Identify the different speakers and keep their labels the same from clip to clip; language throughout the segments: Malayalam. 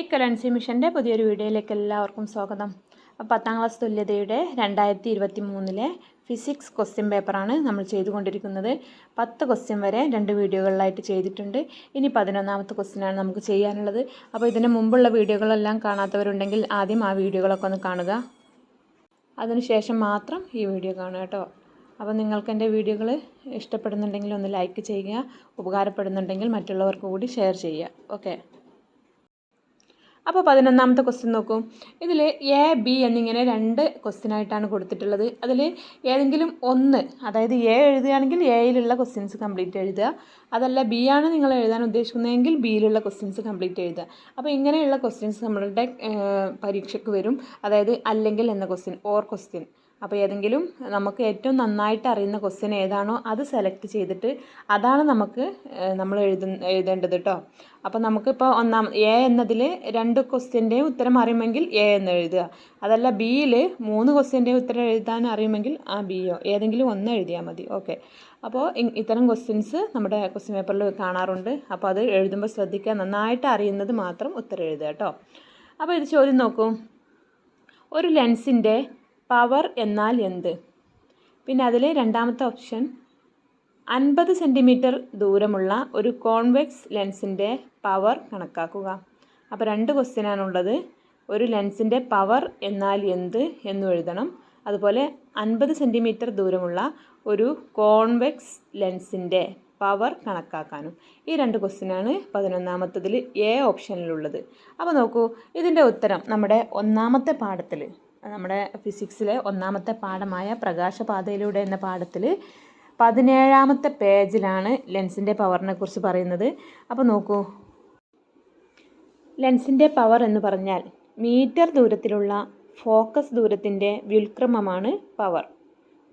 Speaker 1: ഇക്കലൻസി മിഷന്റെ പുതിയൊരു വീഡിയോയിലേക്ക് എല്ലാവർക്കും സ്വാഗതം. പത്താം ക്ലാസ് തുല്യതയുടെ രണ്ടായിരത്തി ഇരുപത്തി മൂന്നിലെ ഫിസിക്സ് ക്വസ്റ്റ്യൻ പേപ്പറാണ് നമ്മൾ ചെയ്തുകൊണ്ടിരിക്കുന്നത്. പത്ത് ക്വസ്റ്റ്യൻ വരെ രണ്ട് വീഡിയോകളിലായിട്ട് ചെയ്തിട്ടുണ്ട്. ഇനി പതിനൊന്നാമത്തെ ക്വസ്റ്റ്യനാണ് നമുക്ക് ചെയ്യാനുള്ളത്. അപ്പോൾ ഇതിന് മുമ്പുള്ള വീഡിയോകളെല്ലാം കാണാത്തവരുണ്ടെങ്കിൽ ആദ്യം ആ വീഡിയോകളൊക്കെ ഒന്ന് കാണുക. അതിനുശേഷം മാത്രം ഈ വീഡിയോ കാണുക കേട്ടോ. അപ്പോൾ നിങ്ങൾക്ക് എന്റെ വീഡിയോകൾ ഇഷ്ടപ്പെടുന്നുണ്ടെങ്കിൽ ഒന്ന് ലൈക്ക് ചെയ്യുക ഉപകാരപ്പെടുന്നുണ്ടെങ്കിൽ മറ്റുള്ളവർക്ക് കൂടി ഷെയർ ചെയ്യുക. ഓക്കെ അപ്പോൾ പതിനൊന്നാമത്തെ ക്വസ്റ്റ്യൻ നോക്കൂ. ഇതിൽ എ ബി എന്നിങ്ങനെ രണ്ട് ക്വസ്റ്റ്യൻ ആയിട്ടാണ് കൊടുത്തിട്ടുള്ളത്. അതിൽ ഏതെങ്കിലും ഒന്ന് അതായത് എ എഴുതുകയാണെങ്കിൽ എയിലുള്ള ക്വസ്റ്റ്യൻസ് കംപ്ലീറ്റ് എഴുതുക. അതല്ല ബി ആണ് നിങ്ങൾ എഴുതാൻ ഉദ്ദേശിക്കുന്നതെങ്കിൽ ബിയിലുള്ള ക്വസ്റ്റ്യൻസ് കംപ്ലീറ്റ് എഴുതുക. അപ്പോൾ ഇങ്ങനെയുള്ള ക്വസ്റ്റ്യൻസ് നമ്മളുടെ പരീക്ഷയ്ക്ക് വരും. അതായത് അല്ലെങ്കിൽ എന്ന ക്വസ്റ്റ്യൻ ഓർ ക്വസ്റ്റ്യൻ അപ്പോൾ ഏതെങ്കിലും നമുക്ക് ഏറ്റവും നന്നായിട്ട് അറിയുന്ന ക്വസ്റ്റ്യൻ ഏതാണോ അത് സെലക്ട് ചെയ്തിട്ട് അതാണ് നമുക്ക് നമ്മൾ എഴുതു എഴുതേണ്ടത് കേട്ടോ അപ്പോൾ നമുക്കിപ്പോൾ ഒന്നാം എ എന്നതിൽ രണ്ട് ക്വസ്റ്റ്യന്റെയും ഉത്തരം അറിയുമെങ്കിൽ എ എന്ന് എഴുതുക. അതല്ല ബിയിൽ മൂന്ന് ക്വസ്റ്റ്യന്റെയും ഉത്തരം എഴുതാൻ അറിയുമെങ്കിൽ ആ ബിയോ ഏതെങ്കിലും ഒന്ന് എഴുതിയാൽ മതി. ഓക്കെ അപ്പോൾ ഇത്തരം ക്വസ്റ്റ്യൻസ് നമ്മുടെ ക്വസ്റ്റ്യൻ പേപ്പറിൽ കാണാറുണ്ട്. അപ്പോൾ അത് എഴുതുമ്പോൾ ശ്രദ്ധിക്കുക. നന്നായിട്ട് അറിയുന്നത് മാത്രം ഉത്തരം എഴുതുക കേട്ടോ അപ്പോൾ ഇത് ചോദ്യം നോക്കൂ. ഒരു ലെൻസിന്റെ പവർ എന്നാൽ എന്ത്? പിന്നെ അതിലെ രണ്ടാമത്തെ ഓപ്ഷൻ അൻപത് സെന്റിമീറ്റർ ദൂരമുള്ള ഒരു കോൺവെക്സ് ലെൻസിന്റെ പവർ കണക്കാക്കുക. അപ്പോൾ രണ്ട് ക്വസ്റ്റ്യനാണുള്ളത്. ഒരു ലെൻസിന്റെ പവർ എന്നാൽ എന്ത് എന്ന് എഴുതണം. അതുപോലെ അൻപത് സെന്റിമീറ്റർ ദൂരമുള്ള ഒരു കോൺവെക്സ് ലെൻസിന്റെ പവർ കണക്കാക്കാനും. ഈ രണ്ട് ക്വസ്റ്റ്യനാണ് പതിനൊന്നാമത്തതിൽ എ ഓപ്ഷനിലുള്ളത്. അപ്പോൾ നോക്കൂ ഇതിന്റെ ഉത്തരം നമ്മുടെ ഒന്നാമത്തെ പാഠത്തിൽ നമ്മുടെ ഫിസിക്സിലെ ഒന്നാമത്തെ പാഠമായ പ്രകാശപാതയിലൂടെ എന്ന പാഠത്തിൽ പതിനേഴാമത്തെ പേജിലാണ് ലെൻസിന്റെ പവറിനെ കുറിച്ച് പറയുന്നത്. അപ്പോൾ നോക്കൂ. ലെൻസിന്റെ പവർ എന്ന് പറഞ്ഞാൽ മീറ്റർ ദൂരത്തിലുള്ള ഫോക്കസ് ദൂരത്തിന്റെ വ്യുൽക്രമമാണ് പവർ.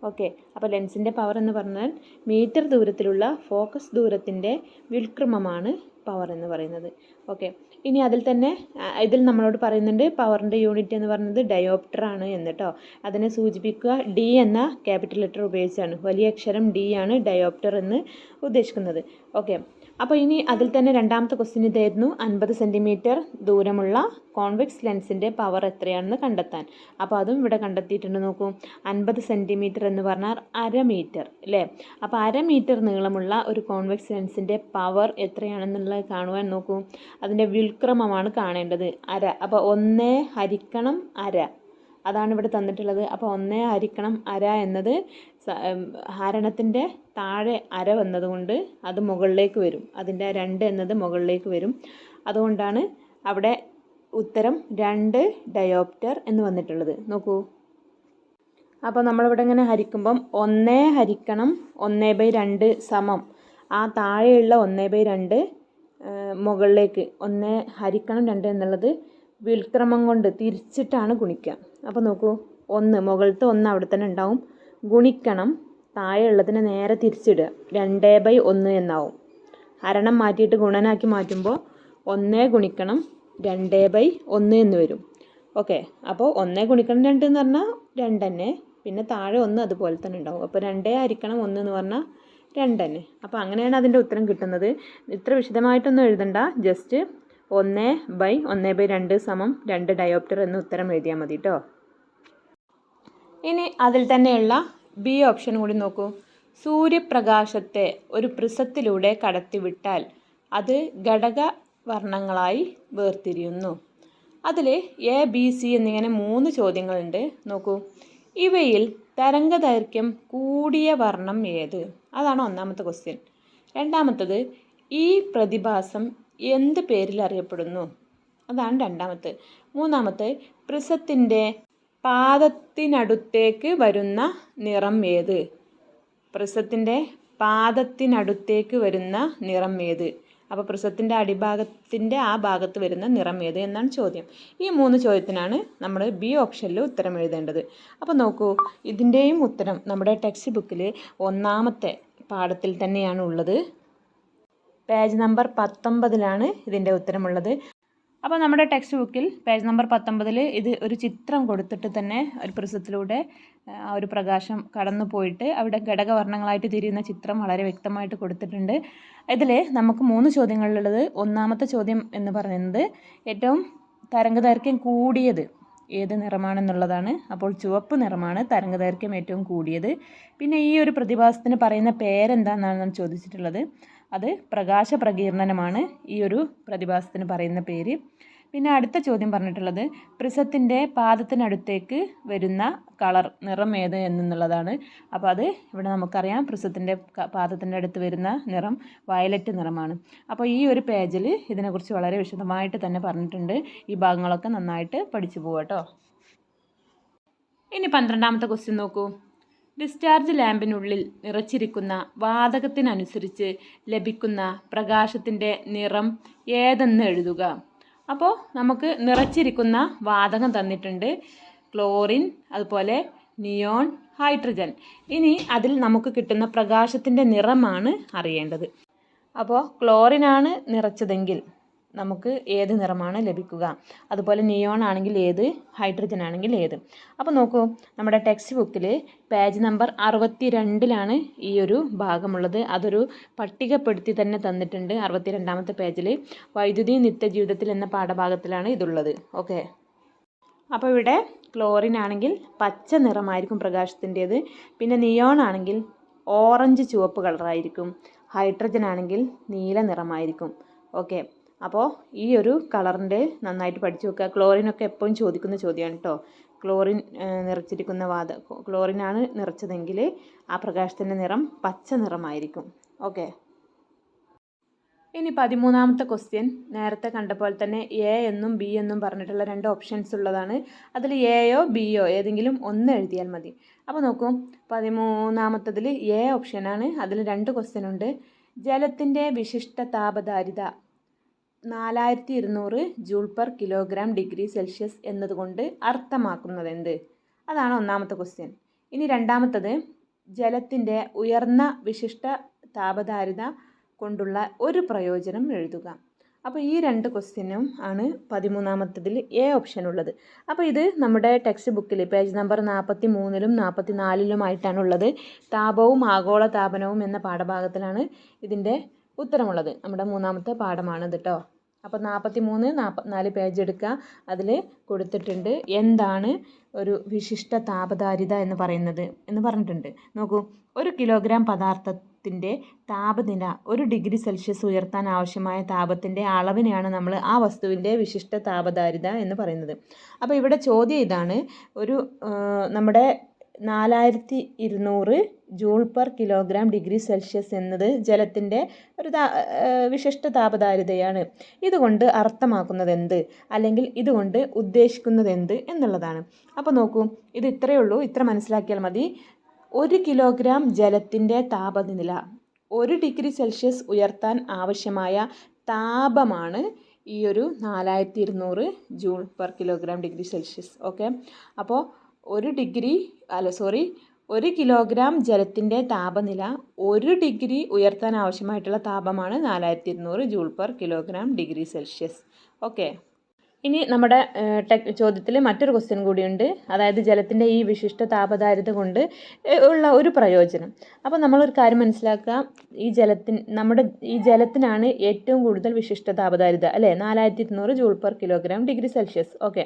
Speaker 1: ഓക്കെ. അപ്പോൾ ലെൻസിന്റെ പവർ എന്ന് പറഞ്ഞാൽ മീറ്റർ ദൂരത്തിലുള്ള ഫോക്കസ് ദൂരത്തിന്റെ വ്യുൽക്രമമാണ് പവർ എന്ന് പറയുന്നത്. ഓക്കെ. ഇനി അതിൽ തന്നെ ഇതിൽ നമ്മളോട് പറയുന്നുണ്ട് പവറിന്റെ യൂണിറ്റ് എന്ന് പറയുന്നത് ഡയോപ്റ്റർ ആണ് എന്ന് കേട്ടോ അതിനെ സൂചിപ്പിക്കുക ഡി എന്ന ക്യാപിറ്റൽ ലെറ്റർ ഉപയോഗിച്ചാണ്. വലിയ അക്ഷരം ഡി ആണ് ഡയോപ്റ്റർ എന്ന് ഉദ്ദേശിക്കുന്നത്. ഓക്കെ അപ്പോൾ ഇനി അതിൽ തന്നെ രണ്ടാമത്തെ ക്വസ്റ്റ്യൻ ഇതായിരുന്നു. അൻപത് സെന്റിമീറ്റർ ദൂരമുള്ള കോൺവെക്സ് ലെൻസിന്റെ പവർ എത്രയാണെന്ന് കണ്ടെത്താൻ. അപ്പോൾ അതും ഇവിടെ കണ്ടെത്തിയിട്ടുണ്ട് നോക്കൂ. അൻപത് സെന്റിമീറ്റർ എന്ന് പറഞ്ഞാൽ അര മീറ്റർ അല്ലേ? അപ്പോൾ അര മീറ്റർ നീളമുള്ള ഒരു കോൺവെക്സ് ലെൻസിന്റെ പവർ എത്രയാണെന്നുള്ളത് കാണുവാൻ നോക്കൂ. അതിന്റെ വ്യുൽക്രമമാണ് കാണേണ്ടത്. അര. അപ്പോൾ ഒന്ന് ഹരിക്കണം അര. അതാണ് ഇവിടെ തന്നിട്ടുള്ളത്. അപ്പോൾ ഒന്നേ ഹരിക്കണം അര എന്നത് ഹരണത്തിന്റെ താഴെ അര വന്നതുകൊണ്ട് അത് മുകളിലേക്ക് വരും. അതിന്റെ രണ്ട് എന്നത് മുകളിലേക്ക് വരും. അതുകൊണ്ടാണ് അവിടെ ഉത്തരം രണ്ട് ഡയോപ്റ്റർ എന്ന് വന്നിട്ടുള്ളത്. നോക്കൂ. അപ്പോൾ നമ്മളിവിടെ ഇങ്ങനെ ഹരിക്കുമ്പം ഒന്നേ ഹരിക്കണം ഒന്നേ ബൈ രണ്ട് സമം. ആ താഴെയുള്ള ഒന്നേ ബൈ രണ്ട് മുകളിലേക്ക് ഒന്നേ ഹരിക്കണം രണ്ട് എന്നുള്ളത് വിൽക്രമം കൊണ്ട് തിരിച്ചിട്ടാണ് ഗുണിക്കുക. അപ്പോൾ നോക്കൂ ഒന്ന് മുകളിലത്തെ ഒന്ന് അവിടെ തന്നെ ഉണ്ടാവും. ഗുണിക്കണം താഴെ ഉള്ളതിനെ നേരെ തിരിച്ചിടുക. രണ്ടേ ബൈ ഒന്ന് എന്നാവും. ഹരണം മാറ്റിയിട്ട് ഗുണനാക്കി മാറ്റുമ്പോൾ ഒന്നേ ഗുണിക്കണം രണ്ടേ ബൈ ഒന്ന് എന്ന് വരും. ഓക്കെ അപ്പോൾ ഒന്നേ ഗുണിക്കണം രണ്ട് എന്ന് പറഞ്ഞാൽ രണ്ട് തന്നെ. പിന്നെ താഴെ ഒന്ന് അതുപോലെ തന്നെ ഉണ്ടാവും. അപ്പോൾ രണ്ടേ ആയിരിക്കണം ഒന്ന് എന്ന് പറഞ്ഞാൽ രണ്ട് തന്നെ. അപ്പോൾ അങ്ങനെയാണ് അതിന്റെ ഉത്തരം കിട്ടുന്നത്. ഇത്ര വിശദമായിട്ടൊന്നും എഴുതണ്ട. ജസ്റ്റ് ഒന്ന് ബൈ ഒന്ന് ബൈ രണ്ട് സമം രണ്ട് ഡയോപ്റ്റർ എന്ന് ഉത്തരം എഴുതിയാൽ മതി കേട്ടോ ഇനി അതിൽ തന്നെയുള്ള ബി ഓപ്ഷൻ കൂടി നോക്കൂ. സൂര്യപ്രകാശത്തെ ഒരു പ്രിസത്തിലൂടെ കടത്തിവിട്ടാൽ അത് ഘടക വർണങ്ങളായി വേർതിരിയുന്നു. അതിൽ എ ബി സി എന്നിങ്ങനെ മൂന്ന് ചോദ്യങ്ങളുണ്ട്. നോക്കൂ. ഇവയിൽ തരംഗദൈർഘ്യം കൂടിയ വർണം ഏത്? അതാണ് ഒന്നാമത്തെ ക്വസ്റ്റ്യൻ രണ്ടാമത്തത് ഈ പ്രതിഭാസം എന്ത് പേരിൽ അറിയപ്പെടുന്നു? അതാണ് രണ്ടാമത്തെ. മൂന്നാമത്തെ പ്രിസത്തിന്റെ പാദത്തിനടുത്തേക്ക് വരുന്ന നിറം ഏത്? പ്രിസത്തിന്റെ പാദത്തിനടുത്തേക്ക് വരുന്ന നിറം ഏത്? അപ്പോൾ പ്രിസത്തിന്റെ അടിഭാഗത്തിന്റെ ആ ഭാഗത്ത് വരുന്ന നിറം ഏത് എന്നാണ് ചോദ്യം. ഈ മൂന്ന് ചോദ്യത്തിനാണ് നമ്മൾ ബി ഓപ്ഷനിൽ ഉത്തരം എഴുതേണ്ടത്. അപ്പോൾ നോക്കൂ ഇതിന്റെയും ഉത്തരം നമ്മുടെ ടെക്സ്റ്റ് ബുക്കിൽ ഒന്നാമത്തെ പാഠത്തിൽ തന്നെയാണ് ഉള്ളത്. പേജ് നമ്പർ പത്തൊമ്പതിലാണ് ഇതിന്റെ ഉത്തരമുള്ളത്. അപ്പോൾ നമ്മുടെ ടെക്സ്റ്റ് ബുക്കിൽ പേജ് നമ്പർ പത്തൊമ്പതിൽ ഇത് ഒരു ചിത്രം കൊടുത്തിട്ട് തന്നെ ഒരു പ്രിസത്തിലൂടെ ആ ഒരു പ്രകാശം കടന്നു പോയിട്ട് അവിടെ ഘടകവർണങ്ങളായിട്ട് തിരിയുന്ന ചിത്രം വളരെ വ്യക്തമായിട്ട് കൊടുത്തിട്ടുണ്ട്. ഇതിൽ നമുക്ക് മൂന്ന് ചോദ്യങ്ങളിലുള്ളത്. ഒന്നാമത്തെ ചോദ്യം എന്ന് പറയുന്നത് ഏറ്റവും തരംഗദൈർഘ്യം കൂടിയത് ഏത് നിറമാണെന്നുള്ളതാണ്. അപ്പോൾ ചുവപ്പ് നിറമാണ് തരംഗദൈർഘ്യം ഏറ്റവും കൂടിയത്. പിന്നെ ഈ ഒരു പ്രതിഭാസത്തിന് പറയുന്ന പേരെന്താണെന്നാണ് ചോദിച്ചിട്ടുള്ളത്. അത് പ്രകാശ പ്രകീർണനമാണ് ഈ ഒരു പ്രതിഭാസത്തിന് പറയുന്ന പേര്. പിന്നെ അടുത്ത ചോദ്യം പറഞ്ഞിട്ടുള്ളത് പ്രിസത്തിന്റെ പാദത്തിനടുത്തേക്ക് വരുന്ന കളർ നിറം ഏത് എന്നുള്ളതാണ്. അപ്പോൾ അത് ഇവിടെ നമുക്കറിയാം പ്രിസത്തിന്റെ പാദത്തിന്റെ അടുത്ത് വരുന്ന നിറം വയലറ്റ് നിറമാണ്. അപ്പോൾ ഈ ഒരു പേജിൽ ഇതിനെക്കുറിച്ച് വളരെ വിശദമായിട്ട് തന്നെ പറഞ്ഞിട്ടുണ്ട്. ഈ ഭാഗങ്ങളൊക്കെ നന്നായിട്ട് പഠിച്ചു പോവാട്ടോ ഇനി പന്ത്രണ്ടാമത്തെ ക്വസ്റ്റ്യൻ നോക്കൂ. ഡിസ്ചാർജ് ലാമ്പിനുള്ളിൽ നിറച്ചിരിക്കുന്ന വാതകത്തിനനുസരിച്ച് ലഭിക്കുന്ന പ്രകാശത്തിന്റെ നിറം ഏതെന്ന് എഴുതുക. അപ്പോൾ നമുക്ക് നിറച്ചിരിക്കുന്ന വാതകം തന്നിട്ടുണ്ട്. ക്ലോറിൻ അതുപോലെ നിയോൺ ഹൈഡ്രജൻ. ഇനി അതിൽ നമുക്ക് കിട്ടുന്ന പ്രകാശത്തിന്റെ നിറമാണ് അറിയേണ്ടത്. അപ്പോൾ ക്ലോറിനാണ് നിറച്ചതെങ്കിൽ നമുക്ക് ഏത് നിറമാണ് ലഭിക്കുക. അതുപോലെ നിയോൺ ആണെങ്കിൽ ഏത് ഹൈഡ്രജൻ ആണെങ്കിൽ ഏത്. അപ്പോൾ നോക്കൂ നമ്മുടെ ടെക്സ്റ്റ് ബുക്കിൽ പേജ് നമ്പർ അറുപത്തി രണ്ടിലാണ് ഈ ഒരു ഭാഗമുള്ളത്. അതൊരു പട്ടികപ്പെടുത്തി തന്നെ തന്നിട്ടുണ്ട്. അറുപത്തി രണ്ടാമത്തെ പേജിൽ വൈദ്യുതി നിത്യജീവിതത്തിൽ എന്ന പാഠഭാഗത്തിലാണ് ഇതുള്ളത്. ഓക്കെ അപ്പോൾ ഇവിടെ ക്ലോറിൻ ആണെങ്കിൽ പച്ച നിറമായിരിക്കും പ്രകാശത്തിന്റേത്. പിന്നെ നിയോൺ ആണെങ്കിൽ ഓറഞ്ച് ചുവപ്പ് കളറായിരിക്കും ഹൈഡ്രജൻ ആണെങ്കിൽ നീല നിറമായിരിക്കും. ഓക്കെ അപ്പോൾ ഈ ഒരു കളറിന്റെ നന്നായിട്ട് പഠിച്ചു വെക്കുക ക്ലോറിനൊക്കെ എപ്പോഴും ചോദിക്കുന്ന ചോദ്യമാണ് കേട്ടോ ക്ലോറിൻ നിറച്ചിരിക്കുന്ന വാത ക്ലോറിനാണ് നിറച്ചതെങ്കിൽ ആ പ്രകാശത്തിന്റെ നിറം പച്ച നിറമായിരിക്കും. ഓക്കെ. ഇനി പതിമൂന്നാമത്തെ ക്വസ്റ്റ്യൻ. നേരത്തെ കണ്ട പോലെ തന്നെ എ എന്നും ബി എന്നും പറഞ്ഞിട്ടുള്ള രണ്ട് ഓപ്ഷൻസ് ഉള്ളതാണ്. അതിൽ എയോ ബിയോ ഏതെങ്കിലും ഒന്ന് എഴുതിയാൽ മതി. അപ്പോൾ നോക്കൂ പതിമൂന്നാമത്തതിൽ എ ഓപ്ഷനാണ്. അതിൽ രണ്ട് ക്വസ്റ്റ്യൻ ഉണ്ട് ജലത്തിന്റെ വിശിഷ്ട താപധാരിത നാലായിരത്തി ഇരുന്നൂറ് joule per kilogram degree Celsius എന്നതുകൊണ്ട് അർത്ഥമാക്കുന്നത് എന്ത് അതാണ് ഒന്നാമത്തെ ക്വസ്റ്റ്യൻ ഇനി രണ്ടാമത്തത് ജലത്തിന്റെ ഉയർന്ന വിശിഷ്ട താപധാരിത കൊണ്ടുള്ള ഒരു പ്രയോജനം എഴുതുക. അപ്പോൾ ഈ രണ്ട് ക്വസ്റ്റ്യനും ആണ് പതിമൂന്നാമത്തതിൽ എ ഓപ്ഷൻ ഉള്ളത്. അപ്പോൾ ഇത് നമ്മുടെ ടെക്സ്റ്റ് ബുക്കിൽ പേജ് നമ്പർ നാൽപ്പത്തി മൂന്നിലും നാൽപ്പത്തി നാലിലുമായിട്ടാണ് ഉള്ളത് താപവും ആഗോള താപനവും എന്ന പാഠഭാഗത്തിലാണ് ഇതിന്റെ ഉത്തരമുള്ളത്. നമ്മുടെ മൂന്നാമത്തെ പാഠമാണ് കേട്ടോ അപ്പോൾ നാൽപ്പത്തി മൂന്ന് നാൽപ്പത്തിനാല് പേജ് എടുക്കുക. അതിൽ കൊടുത്തിട്ടുണ്ട് എന്താണ് ഒരു വിശിഷ്ട താപധാരിത എന്ന് പറയുന്നത് എന്ന് പറഞ്ഞിട്ടുണ്ട്. നോക്കൂ ഒരു കിലോഗ്രാം പദാർത്ഥത്തിന്റെ താപനില ഒരു ഡിഗ്രി സെൽഷ്യസ് ഉയർത്താൻ ആവശ്യമായ താപത്തിന്റെ അളവിനെയാണ് നമ്മൾ ആ വസ്തുവിന്റെ വിശിഷ്ട താപധാരിത എന്ന് പറയുന്നത്. അപ്പോൾ ഇവിടെ ചോദ്യം ഇതാണ് ഒരു നമ്മുടെ നാലായിരത്തി ഇരുന്നൂറ് joule per kilogram degree Celsius എന്നത് ജലത്തിന്റെ ഒരു വിശിഷ്ട താപധാരിതയാണ് ഇതുകൊണ്ട് അർത്ഥമാക്കുന്നത് എന്ത് അല്ലെങ്കിൽ ഇതുകൊണ്ട് ഉദ്ദേശിക്കുന്നത് എന്ത് എന്നുള്ളതാണ്. അപ്പോൾ നോക്കൂ ഇത് ഇത്രയേ ഉള്ളൂ. ഇത്ര മനസ്സിലാക്കിയാൽ മതി. ഒരു കിലോഗ്രാം ജലത്തിന്റെ താപനില ഒരു ഡിഗ്രി സെൽഷ്യസ് ഉയർത്താൻ ആവശ്യമായ താപമാണ് ഈ ഒരു നാലായിരത്തി ഇരുന്നൂറ് joule per kilogram degree Celsius. Okay? അപ്പോൾ ഒരു ഡിഗ്രി അല്ല സോറി ഒരു കിലോഗ്രാം ജലത്തിന്റെ താപനില ഒരു ഡിഗ്രി ഉയർത്താൻ ആവശ്യമായിട്ടുള്ള താപമാണ് നാലായിരത്തി ഇരുന്നൂറ് joule per kilogram degree Celsius. Okay. ഇനി നമ്മുടെ ടെക് ചോദ്യത്തിൽ മറ്റൊരു ക്വസ്റ്റ്യൻ കൂടിയുണ്ട് അതായത് ജലത്തിന്റെ ഈ വിശിഷ്ട താപധാരിത കൊണ്ട് ഉള്ള ഒരു പ്രയോജനം. അപ്പോൾ നമ്മളൊരു കാര്യം മനസ്സിലാക്കുക ഈ ജലത്തിന് നമ്മുടെ ഈ ജലത്തിനാണ് ഏറ്റവും കൂടുതൽ വിശിഷ്ട താപധാരിത അല്ലേ? നാലായിരത്തി ഇരുന്നൂറ് joule per kilogram degree Celsius. Okay.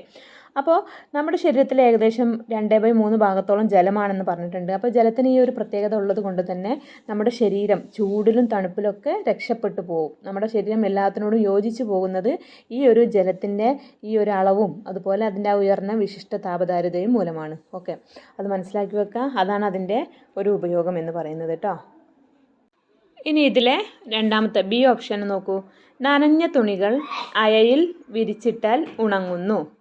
Speaker 1: അപ്പോൾ നമ്മുടെ ശരീരത്തിൽ ഏകദേശം രണ്ട് ബൈ മൂന്ന് ഭാഗത്തോളം ജലമാണെന്ന് പറഞ്ഞിട്ടുണ്ട്. അപ്പോൾ ജലത്തിന് ഈ ഒരു പ്രത്യേകത ഉള്ളത് കൊണ്ട് തന്നെ നമ്മുടെ ശരീരം ചൂടിലും തണുപ്പിലൊക്കെ രക്ഷപ്പെട്ടു പോകും. നമ്മുടെ ശരീരം എല്ലാത്തിനോടും യോജിച്ച് പോകുന്നത് ഈ ഒരു ജലത്തിന്റെ ഈ ഒരു അളവും അതുപോലെ അതിന്റെ ഉയർന്ന വിശിഷ്ട താപധാരിതയും മൂലമാണ്. ഓക്കെ. അത് മനസ്സിലാക്കി വെക്കുക. അതാണ് അതിന്റെ ഒരു ഉപയോഗം എന്ന് പറയുന്നത് കേട്ടോ. ഇനി ഇതിലെ രണ്ടാമത്തെ ബി ഓപ്ഷൻ നോക്കൂ. നനഞ്ഞ തുണികൾ അയയിൽ വിരിച്ചിട്ടാൽ ഉണങ്ങുന്നു.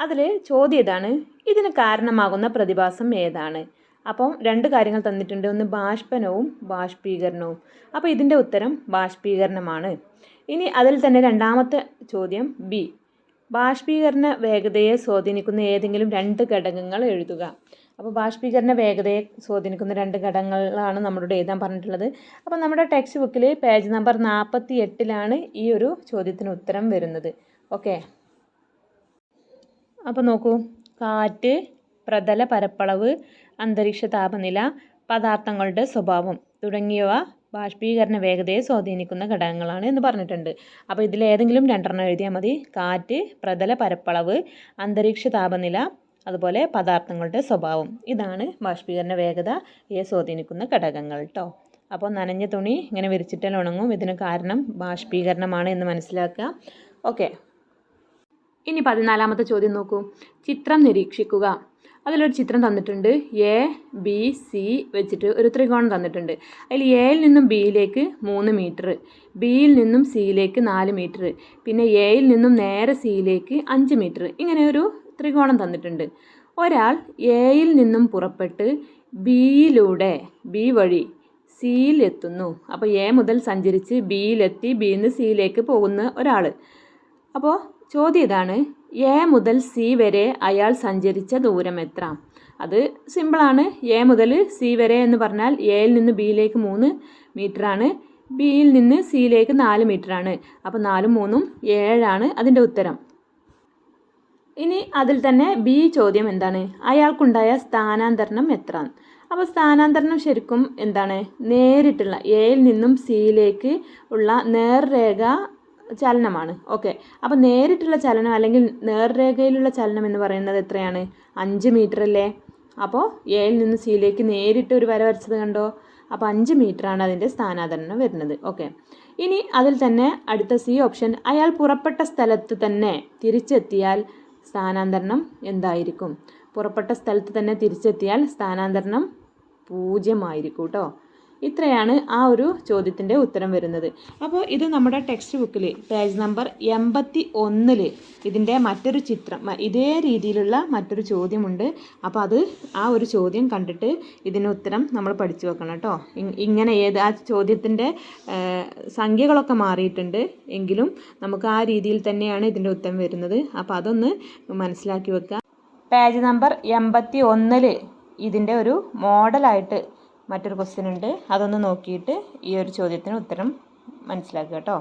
Speaker 1: അതിൽ ചോദ്യം ഇതാണ് ഇതിന് കാരണമാകുന്ന പ്രതിഭാസം ഏതാണ്? അപ്പം രണ്ട് കാര്യങ്ങൾ തന്നിട്ടുണ്ട്. ഒന്ന് ബാഷ്പനവും ബാഷ്പീകരണവും. അപ്പോൾ ഇതിന്റെ ഉത്തരം ബാഷ്പീകരണമാണ്. ഇനി അതിൽ തന്നെ രണ്ടാമത്തെ ചോദ്യം ബി. ബാഷ്പീകരണ വേഗതയെ സ്വാധീനിക്കുന്ന ഏതെങ്കിലും രണ്ട് ഘടകങ്ങൾ എഴുതുക. അപ്പോൾ ബാഷ്പീകരണ വേഗതയെ സ്വാധീനിക്കുന്ന രണ്ട് ഘടകങ്ങളാണ് നമ്മളോട് എഴുതാൻ പറഞ്ഞിട്ടുള്ളത്. അപ്പോൾ നമ്മുടെ ടെക്സ്റ്റ് ബുക്കിൽ പേജ് നമ്പർ നാൽപ്പത്തി എട്ടിലാണ് ഈ ഒരു ചോദ്യത്തിന് ഉത്തരം വരുന്നത്. ഓക്കെ? അപ്പോൾ നോക്കൂ. കാറ്റ് പ്രതല പരപ്പളവ് അന്തരീക്ഷ താപനില പദാർത്ഥങ്ങളുടെ സ്വഭാവം തുടങ്ങിയവ ബാഷ്പീകരണ വേഗതയെ സ്വാധീനിക്കുന്ന ഘടകങ്ങളാണ് എന്ന് പറഞ്ഞിട്ടുണ്ട്. അപ്പോൾ ഇതിലേതെങ്കിലും രണ്ടെണ്ണം എഴുതിയാൽ മതി. കാറ്റ് പ്രതല പരപ്പളവ് അന്തരീക്ഷ താപനില അതുപോലെ പദാർത്ഥങ്ങളുടെ സ്വഭാവം. ഇതാണ് ബാഷ്പീകരണ വേഗതയെ സ്വാധീനിക്കുന്ന ഘടകങ്ങൾ കേട്ടോ അപ്പോൾ നനഞ്ഞ തുണി ഇങ്ങനെ വിരിച്ചിട്ടാൽ ഉണങ്ങും. ഇതിന് കാരണം ബാഷ്പീകരണമാണ് എന്ന് മനസ്സിലാക്കുക. ഓക്കെ. ഇനി പതിനാലാമത്തെ ചോദ്യം നോക്കൂ. ചിത്രം നിരീക്ഷിക്കുക. അതിലൊരു ചിത്രം തന്നിട്ടുണ്ട്. എ ബി സി വെച്ചിട്ട് ഒരു ത്രികോണം തന്നിട്ടുണ്ട്. അതിൽ എയിൽ നിന്നും ബിയിലേക്ക് മൂന്ന് മീറ്റർ ബിയിൽ നിന്നും സിയിലേക്ക് നാല് മീറ്റർ പിന്നെ എയിൽ നിന്നും നേരെ സിയിലേക്ക് അഞ്ച് മീറ്റർ ഇങ്ങനെ ഒരു ത്രികോണം തന്നിട്ടുണ്ട്. ഒരാൾ എയിൽ നിന്നും പുറപ്പെട്ട് ബിയിലൂടെ ബി വഴി സിയിൽ എത്തുന്നു അപ്പോൾ എ മുതൽ സഞ്ചരിച്ച് ബിയിലെത്തി ബിയിൽ നിന്ന് സിയിലേക്ക് പോകുന്ന ഒരാൾ അപ്പോൾ ചോദ്യം ഇതാണ് എ മുതൽ സി വരെ അയാൾ സഞ്ചരിച്ച ദൂരം എത്ര? അത് സിമ്പിളാണ് എ മുതൽ സി വരെ എന്ന് പറഞ്ഞാൽ എയിൽ നിന്ന് ബിയിലേക്ക് മൂന്ന് മീറ്ററാണ് ബിയിൽ നിന്ന് സിയിലേക്ക് നാല് മീറ്ററാണ് അപ്പോൾ നാലും മൂന്നും ഏഴാണ് അതിന്റെ ഉത്തരം. ഇനി അതിൽ തന്നെ ബി ചോദ്യം എന്താണ്? അയാൾക്കുണ്ടായ സ്ഥാനാന്തരണം എത്ര? അപ്പോൾ സ്ഥാനാന്തരണം ശരിക്കും എന്താണ്? നേരിട്ടുള്ള എയിൽ നിന്നും സിയിലേക്ക് ഉള്ള നേർരേഖ ചലനമാണ്. ഓക്കെ. അപ്പോൾ നേരിട്ടുള്ള ചലനം അല്ലെങ്കിൽ നേർരേഖയിലുള്ള ചലനം എന്ന് പറയുന്നത് എത്രയാണ്? അഞ്ച് മീറ്റർ അല്ലേ? അപ്പോൾ എയിൽ നിന്ന് സിയിലേക്ക് നേരിട്ട് ഒരു വര വരച്ചത് കണ്ടോ? അപ്പോൾ അഞ്ച് മീറ്ററാണ് അതിന്റെ സ്ഥാനാന്തരണം വരുന്നത്. ഓക്കെ. ഇനി അതിൽ തന്നെ അടുത്ത സി ഓപ്ഷൻ അയാൾ പുറപ്പെട്ട സ്ഥലത്ത് തന്നെ തിരിച്ചെത്തിയാൽ സ്ഥാനാന്തരണം എന്തായിരിക്കും? പുറപ്പെട്ട സ്ഥലത്ത് തന്നെ തിരിച്ചെത്തിയാൽ സ്ഥാനാന്തരണം പൂജ്യമായിരിക്കും കേട്ടോ. ഇത്രയാണ് ആ ഒരു ചോദ്യത്തിന്റെ ഉത്തരം വരുന്നത്. അപ്പോൾ ഇത് നമ്മുടെ ടെക്സ്റ്റ് ബുക്കിൽ പേജ് നമ്പർ എൺപത്തി ഒന്നിൽ ഇതിന്റെ മറ്റൊരു ചിത്രം ഇതേ രീതിയിലുള്ള മറ്റൊരു ചോദ്യമുണ്ട്. അപ്പോൾ അത് ആ ഒരു ചോദ്യം കണ്ടിട്ട് ഇതിന് ഉത്തരം നമ്മൾ പഠിച്ചു വെക്കണം കേട്ടോ. ഇങ്ങനെ ഏത് ആ ചോദ്യത്തിന്റെ സംഖ്യകളൊക്കെ മാറിയിട്ടുണ്ട് എങ്കിലും നമുക്ക് ആ രീതിയിൽ തന്നെയാണ് ഇതിന്റെ ഉത്തരം വരുന്നത്. അപ്പോൾ അതൊന്ന് മനസ്സിലാക്കി വെക്കുക. പേജ് നമ്പർ എൺപത്തി ഒന്നിൽ ഇതിന്റെ ഒരു മോഡലായിട്ട് മറ്റൊരു ക്വസ്റ്റ്യൻ ഉണ്ട്. അതൊന്ന് നോക്കിയിട്ട് ഈ ഒരു ചോദ്യത്തിന് ഉത്തരം മനസ്സിലാക്കുക കേട്ടോ.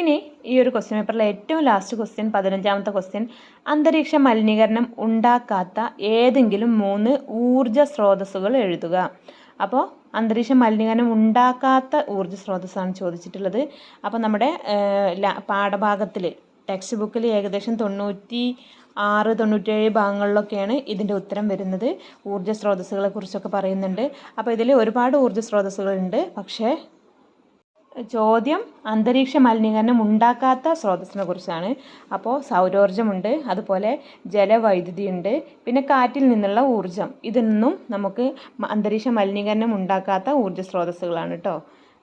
Speaker 1: ഇനി ഈ ഒരു ക്വസ്റ്റ്യൻ പേപ്പറിലെ ഏറ്റവും ലാസ്റ്റ് ക്വസ്റ്റ്യൻ പതിനഞ്ചാമത്തെ ക്വസ്റ്റ്യൻ അന്തരീക്ഷ മലിനീകരണം ഉണ്ടാക്കാത്ത ഏതെങ്കിലും മൂന്ന് ഊർജ സ്രോതസ്സുകൾ എഴുതുക. അപ്പോൾ അന്തരീക്ഷ മലിനീകരണം ഉണ്ടാക്കാത്ത ഊർജ സ്രോതസ്സാണ് ചോദിച്ചിട്ടുള്ളത്. അപ്പോൾ നമ്മുടെ പാഠഭാഗത്തിൽ ടെക്സ്റ്റ് ബുക്കിൽ ഏകദേശം തൊണ്ണൂറ്റി ആറ് തൊണ്ണൂറ്റേഴ് ഭാഗങ്ങളിലൊക്കെയാണ് ഇതിന്റെ ഉത്തരം വരുന്നത്. ഊർജ സ്രോതസ്സുകളെ കുറിച്ചൊക്കെ പറയുന്നുണ്ട്. അപ്പോൾ ഇതിൽ ഒരുപാട് ഊർജ സ്രോതസ്സുകളുണ്ട് പക്ഷേ ചോദ്യം അന്തരീക്ഷ മലിനീകരണം ഉണ്ടാക്കാത്ത സ്രോതസ്സിനെ കുറിച്ചാണ്. അപ്പോൾ സൗരോർജമുണ്ട് അതുപോലെ ജലവൈദ്യുതി ഉണ്ട് പിന്നെ കാറ്റിൽ നിന്നുള്ള ഊർജം. ഇതൊന്നും നമുക്ക് അന്തരീക്ഷ മലിനീകരണം ഉണ്ടാക്കാത്ത ഊർജ സ്രോതസ്സുകളാണ് കേട്ടോ.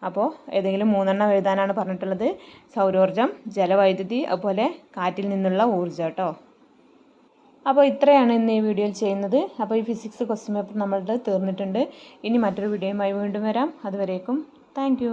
Speaker 1: അപ്പോൾ ഏതെങ്കിലും മൂന്നെണ്ണം എഴുതാനാണ് പറഞ്ഞിട്ടുള്ളത്. സൗരോർജം ജലവൈദ്യുതി അതുപോലെ കാറ്റിൽ നിന്നുള്ള ഊർജം കേട്ടോ. അപ്പോൾ ഇത്രയാണ് ഇന്ന് ഈ വീഡിയോയിൽ ചെയ്യുന്നത്. അപ്പോൾ ഈ ഫിസിക്സ് ക്വസ്റ്റ്യൻ പേപ്പർ നമ്മളുടെ തീർന്നിട്ടുണ്ട്. ഇനി മറ്റൊരു വീഡിയോയുമായി വീണ്ടും വരാം. അതുവരേക്കും താങ്ക്